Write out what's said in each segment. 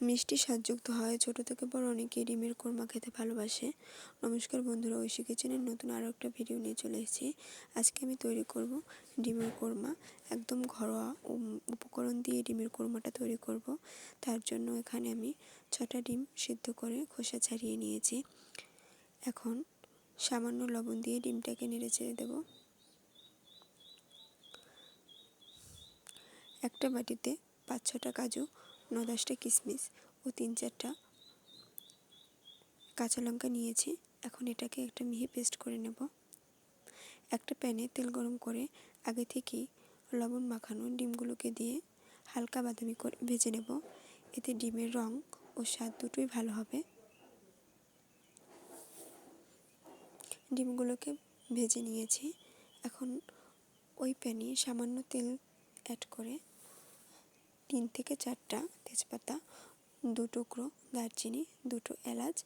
মিষ্টি স্বাদযুক্ত হয়। ছোটো থেকে বড় অনেকেই ডিমের কোরমা খেতে ভালোবাসে। নমস্কার বন্ধুরা ঐশী কিচেনের নতুন আরও একটা ভিডিও নিয়ে চলে এসেছি। আজকে আমি তৈরি করব ডিমের কোরমা। একদম ঘরোয়া উপকরণ দিয়ে ডিমের কোরমাটা তৈরি করব। তার জন্য এখানে আমি ছটা ডিম সিদ্ধ করে খোসা ছাড়িয়ে নিয়েছি। এখন সামান্য লবণ দিয়ে ডিমটাকে নেড়ে চেড়ে দেবো। একটা বাটিতে পাঁচ ছটা কাজু ন দশটা কিশমিশ ও তিন চারটা কাঁচা লঙ্কা নিয়েছি। এখন এটাকে একটা মিহি পেস্ট করে নেব। একটা প্যানে তেল গরম করে আগে থেকেই লবণ মাখানো ডিমগুলোকে দিয়ে হালকা বাদামি করে ভেজে নেব। এতে ডিমের রং ও স্বাদ দুটোই ভালো হবে। ডিমগুলোকে ভেজে নিয়েছি। এখন ওই প্যানে সামান্য তেল অ্যাড করে তিন থেকে চারটা তেজপাতা, দু টুকরো দারচিনি, দুটো এলাচ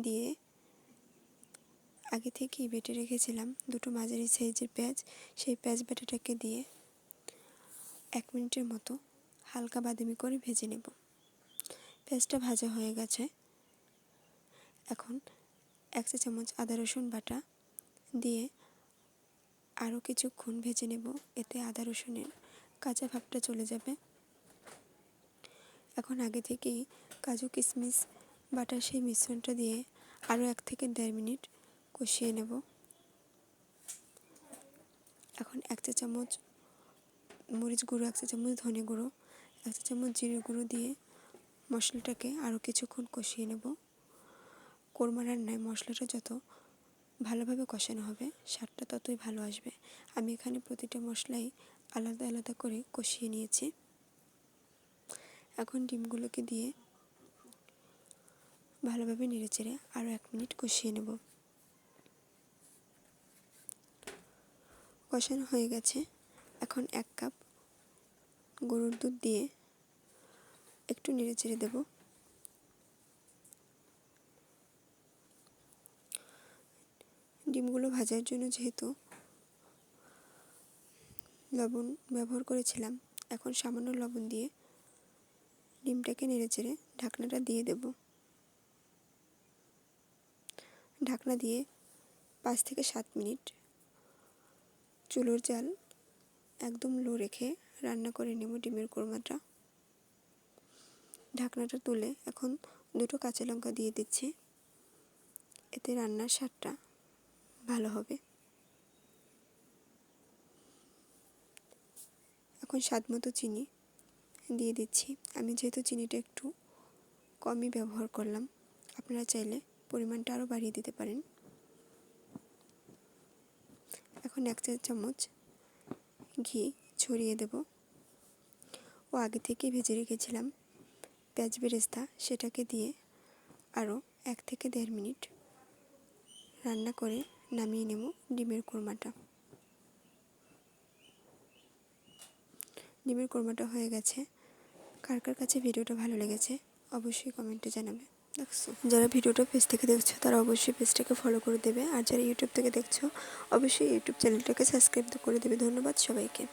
দিয়ে আগে থেকেই বেটে রেখেছিলাম দুটো মাঝারি সাইজের পেঁয়াজ। সেই পেঁয়াজ বাটাটাকে দিয়ে এক মিনিটের মতো হালকা বাদামি করে ভেজে নেব। পেঁয়াজটা ভাজা হয়ে গেছে। এখন এক চা চামচ আদা রসুন বাটা দিয়ে আরও কিছুক্ষণ ভেজে নেব। এতে আদা রসুনের কাঁচা ভাবটা চলে যাবে। এখন আগে থেকেই কাজু কিশমিশ বাটার সেই মিশ্রণটা দিয়ে আরও এক থেকে দেড় মিনিট কষিয়ে নেব। এখন এক চা চামচ মরিচ গুঁড়ো, এক চা চামচ ধনে গুঁড়ো, এক চা চামচ জিরে গুঁড়ো দিয়ে মশলাটাকে আরও কিছুক্ষণ কষিয়ে নেব। কোরমা রান্নায় মশলাটা যত ভালোভাবে কষানো হবে, স্বাদটা ততই ভালো আসবে। আমি এখানে প্রতিটা মশলাই আলাদা আলাদা করে কষিয়ে নিয়েছি। এখন ডিমগুলোকে দিয়ে ভালোভাবে নেড়ে চেড়ে আরও এক মিনিট কষিয়ে নেব। কষানো হয়ে গেছে। এখন এক কাপ গরুর দুধ দিয়ে একটু নেড়ে চেড়ে দেব। ডিমগুলো ভাজার জন্য যেহেতু লবণ ব্যবহার করেছিলাম, এখন সামান্য লবণ দিয়ে ডিমটাকে নেড়ে চেড়ে ঢাকনাটা দিয়ে দেব। ঢাকনা দিয়ে পাঁচ থেকে সাত মিনিট চুলোর জাল একদম লো রেখে রান্না করে নেব ডিমের কোরমাটা। ঢাকনাটা তুলে এখন দুটো কাঁচা লঙ্কা দিয়ে দিচ্ছি। এতে রান্নার স্বাদটা ভালো হবে। এখন স্বাদ মতো চিনি দিয়ে দিচ্ছি। আমি যেহেতু চিনিটা একটু কমই ব্যবহার করলাম, আপনারা চাইলে পরিমাণটা আরও বাড়িয়ে দিতে পারেন। এখন এক চা চামচ ঘি ছড়িয়ে দেব। ও আগে থেকে ভেজে রেখেছিলাম। পেঁয়াজ বেরেস্তা সেটাকে দিয়ে আরও এক থেকে দেড় মিনিট রান্না করে নামিয়ে নেব ডিমের কোরমাটা। ডিমের কোরমাটা হয়ে গেছে। কার কার কাছে ভিডিওটা ভালো লেগেছে, অবশ্যই কমেন্টে জানাবে। দেখছ যারা ভিডিওটা পেজ থেকে দেখছ, তারা অবশ্যই পেজটাকে ফলো করে দেবে। আর যারা ইউটিউব থেকে দেখছ, অবশ্যই ইউটিউব চ্যানেলটাকে সাবস্ক্রাইব করে দেবে। ধন্যবাদ সবাইকে।